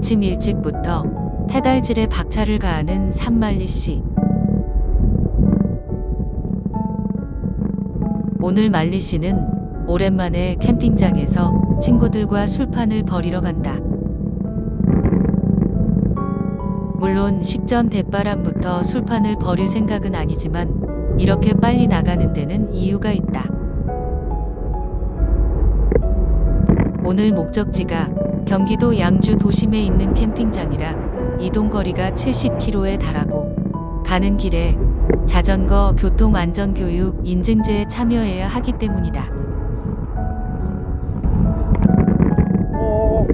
아침 일찍부터 페달질에 박차를 가하는 산말리 씨. 오늘 말리 씨는 오랜만에 캠핑장에서 친구들과 술판을 벌이러 간다. 물론 식전 대바람부터 술판을 벌일 생각은 아니지만 이렇게 빨리 나가는 데는 이유가 있다. 오늘 목적지가 경기도 양주 도심에 있는 캠핑장이라 이동 거리가 70km에 달하고 가는 길에 자전거 교통 안전 교육 인증제에 참여해야 하기 때문이다. 어,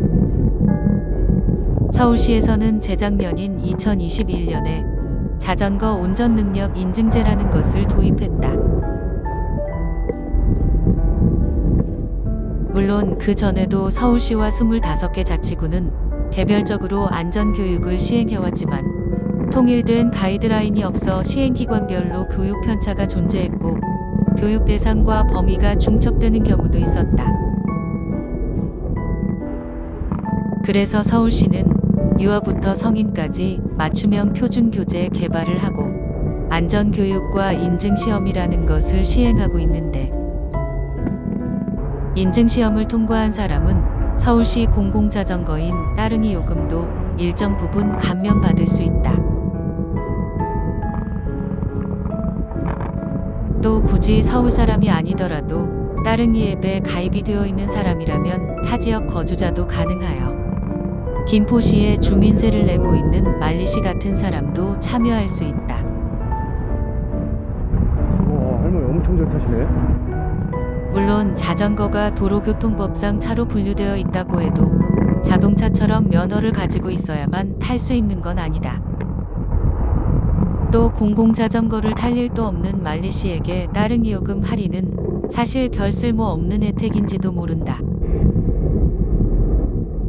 서울시에서는 재작년인 2021년에 자전거 운전 능력 인증제라는 것을 도입했다. 물론 그 전에도 서울시와 25개 자치구는 개별적으로 안전교육을 시행해왔지만 통일된 가이드라인이 없어 시행기관별로 교육 편차가 존재했고 교육 대상과 범위가 중첩되는 경우도 있었다. 그래서 서울시는 유아부터 성인까지 맞춤형 표준 교재 개발을 하고 안전교육과 인증시험이라는 것을 시행하고 있는데 인증시험을 통과한 사람은 서울시 공공자전거인 따릉이 요금도 일정 부분 감면받을 수 있다. 또 굳이 서울 사람이 아니더라도 따릉이 앱에 가입이 되어 있는 사람이라면 타 지역 거주자도 가능하여 김포시에 주민세를 내고 있는 말리시 같은 사람도 참여할 수 있다. 와, 할머니 엄청 잘 타시네. 물론 자전거가 도로교통법상 차로 분류되어 있다고 해도 자동차처럼 면허를 가지고 있어야만 탈 수 있는 건 아니다. 또 공공자전거를 탈 일도 없는 말리 씨에게 따릉이 요금 할인은 사실 별 쓸모 없는 혜택인지도 모른다.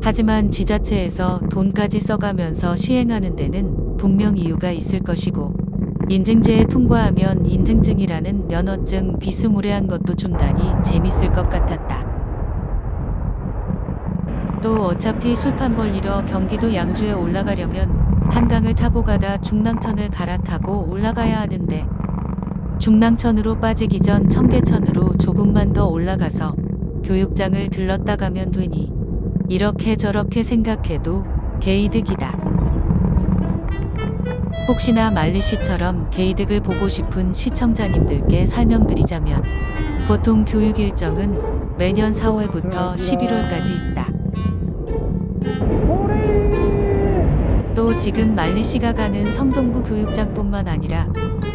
하지만 지자체에서 돈까지 써가면서 시행하는 데는 분명 이유가 있을 것이고 인증제에 통과하면 인증증이라는 면허증 비스무리한 것도 준다니 재밌을 것 같았다. 또 어차피 술판 벌리러 경기도 양주에 올라가려면 한강을 타고 가다 중랑천을 갈아타고 올라가야 하는데 중랑천으로 빠지기 전 청계천으로 조금만 더 올라가서 교육장을 들렀다 가면 되니 이렇게 저렇게 생각해도 개이득이다. 혹시나 말리 씨처럼 개이득을 보고 싶은 시청자님들께 설명드리자면 보통 교육 일정은 매년 4월부터 11월까지 있다. 또 지금 말리 씨가 가는 성동구 교육장뿐만 아니라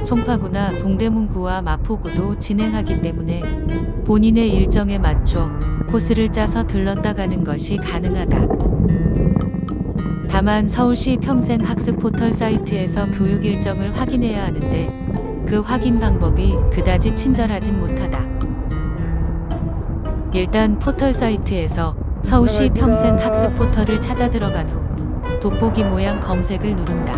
송파구나 동대문구와 마포구도 진행하기 때문에 본인의 일정에 맞춰 코스를 짜서 들렀다 가는 것이 가능하다. 다만 서울시 평생 학습 포털 사이트에서 교육 일정을 확인해야 하는데 그 확인 방법이 그다지 친절하진 못하다. 일단 포털 사이트에서 서울시 평생 학습 포털을 찾아 들어간 후 돋보기 모양 검색을 누른다.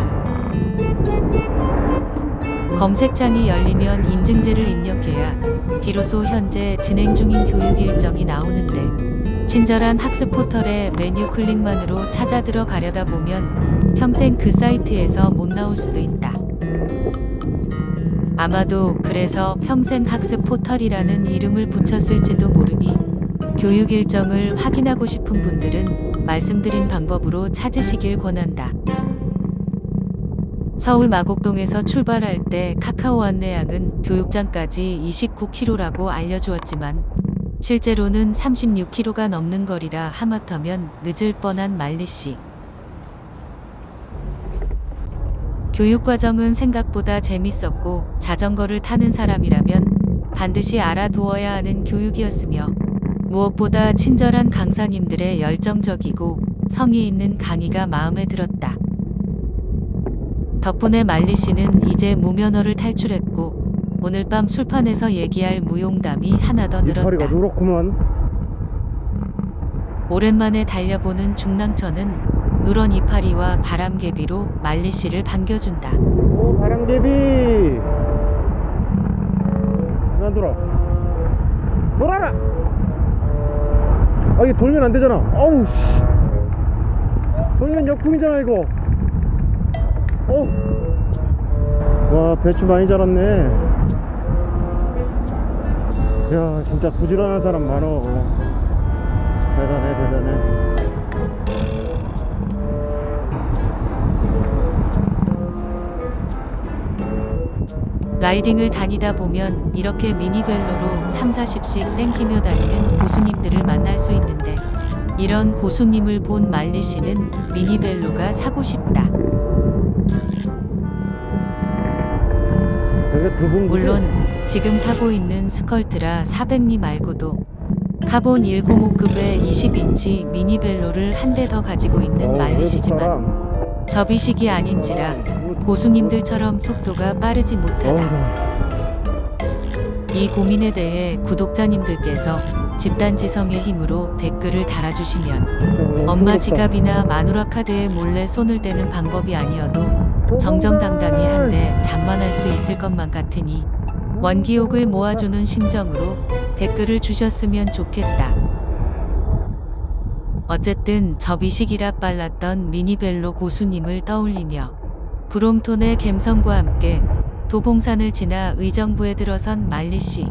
검색창이 열리면 인증제를 입력해야 비로소 현재 진행 중인 교육 일정이 나오는데 친절한 학습 포털의 메뉴 클릭만으로 찾아 들어가려다 보면 평생 그 사이트에서 못 나올 수도 있다. 아마도 그래서 평생 학습 포털이라는 이름을 붙였을지도 모르니 교육 일정을 확인하고 싶은 분들은 말씀드린 방법으로 찾으시길 권한다. 서울 마곡동에서 출발할 때 카카오 안내양은 교육장까지 29km라고 알려주었지만 실제로는 36km가 넘는 거리라 하마터면 늦을 뻔한 말리 씨. 교육 과정은 생각보다 재밌었고 자전거를 타는 사람이라면 반드시 알아두어야 하는 교육이었으며 무엇보다 친절한 강사님들의 열정적이고 성의 있는 강의가 마음에 들었다. 덕분에 말리 씨는 이제 무면허를 탈출했고 오늘 밤 술판에서 얘기할 무용담이 하나 더 늘었다. 누렇구만. 오랜만에 달려보는 중랑천은 누런 이파리와 바람개비로 말리 씨를 반겨준다. 오, 바람개비. 나 돌아. 돌아라. 아, 이게 돌면 안 되잖아. 어우, 씨. 돌면 역풍이잖아 이거 어. 와 배추 많이 자랐네. 야 진짜 부지런한 사람 많어. 대단해 대단해. 라이딩을 다니다 보면 이렇게 미니벨로로 3, 40씩 땡기며 다니는 고수님들을 만날 수 있는데 이런 고수님을 본 말리 씨는 미니벨로가 사고 싶다. 물론 지금 타고 있는 스컬트라 400리 말고도 카본 105급의 20인치 미니벨로를 한 대 더 가지고 있는 말리 씨지만 접이식이 아닌지라 고수님들처럼 속도가 빠르지 못하다. 이 고민에 대해 구독자님들께서 집단지성의 힘으로 댓글을 달아주시면 엄마 지갑이나 마누라 카드에 몰래 손을 대는 방법이 아니어도 정정당당히 한대 장만할 수 있을 것만 같으니 원기옥을 모아주는 심정으로 댓글을 주셨으면 좋겠다. 어쨌든 접이식이라 빨랐던 미니벨로 고수님을 떠올리며 브롬톤의 갬성과 함께 도봉산을 지나 의정부에 들어선 말리씨.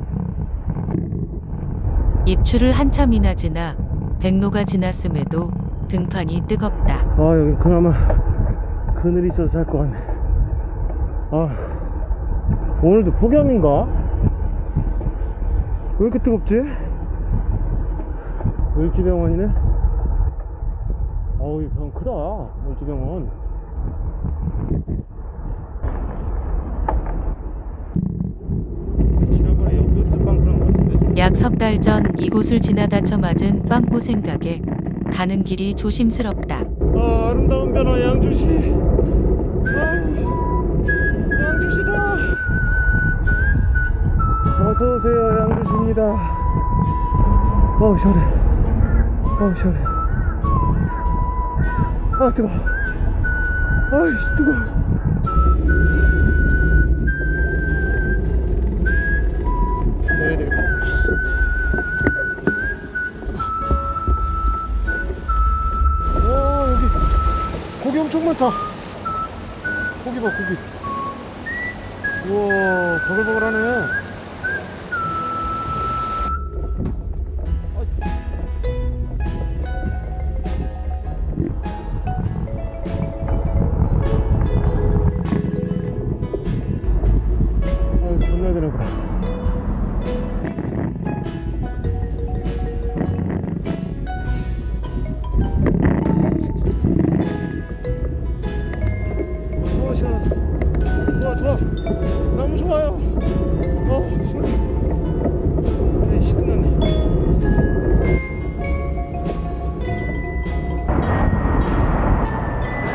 입추를 한참이나 지나 백로가 지났음에도 등판이 뜨겁다. 아 여기 그나마 그늘이 있어서 살 것 같네 아 오늘도 폭염인가? 왜 이렇게 뜨겁지? 을지병원이네 어우 이 병원 크다 을지병원 약 석 달 전 이곳을 지나다 처맞은 빵꾸 생각에 가는 길이 조심스럽다. 아 아름다운 변화 양주시. 아우 양주시다. 어서오세요 양주시입니다. 어우 시원해. 어우 시원해. 아 뜨거 아이씨 뜨거 내 고기 엄청 많다. 고기 봐 고기. 우와 버글버글하네. 아유 존나 되는구나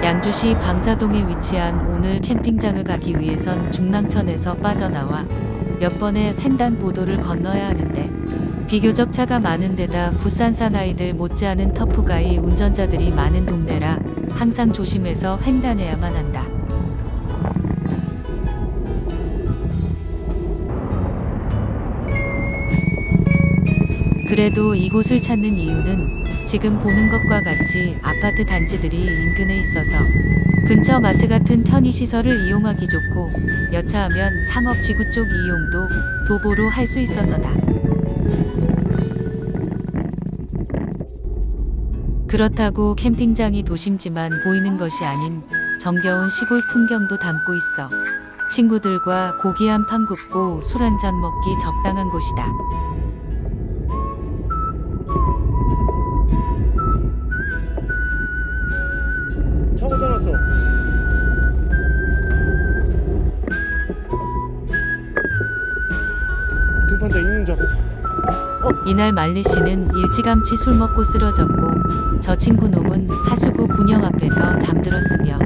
양주시 방사동에 위치한 오늘 캠핑장을 가기 위해선 중랑천에서 빠져나와 몇 번의 횡단 보도를 건너야 하는데 비교적 차가 많은 데다 부산산 아이들 못지않은 터프가이 운전자들이 많은 동네라 항상 조심해서 횡단해야만 한다. 그래도 이곳을 찾는 이유는 지금 보는 것과 같이 아파트 단지들이 인근에 있어서 근처 마트 같은 편의시설을 이용하기 좋고 여차하면 상업지구 쪽 이용도 도보로 할 수 있어서다. 그렇다고 캠핑장이 도심지만 보이는 것이 아닌 정겨운 시골 풍경도 담고 있어 친구들과 고기 한 판 굽고 술 한 잔 먹기 적당한 곳이다. 등판대 있는 줄 알았어 이날 말리 씨는 일찌감치 술 먹고 쓰러졌고 저 친구 놈은 하수구 군영 앞에서 잠들었으며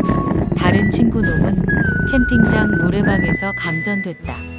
다른 친구 놈은 캠핑장 노래방에서 감전됐다.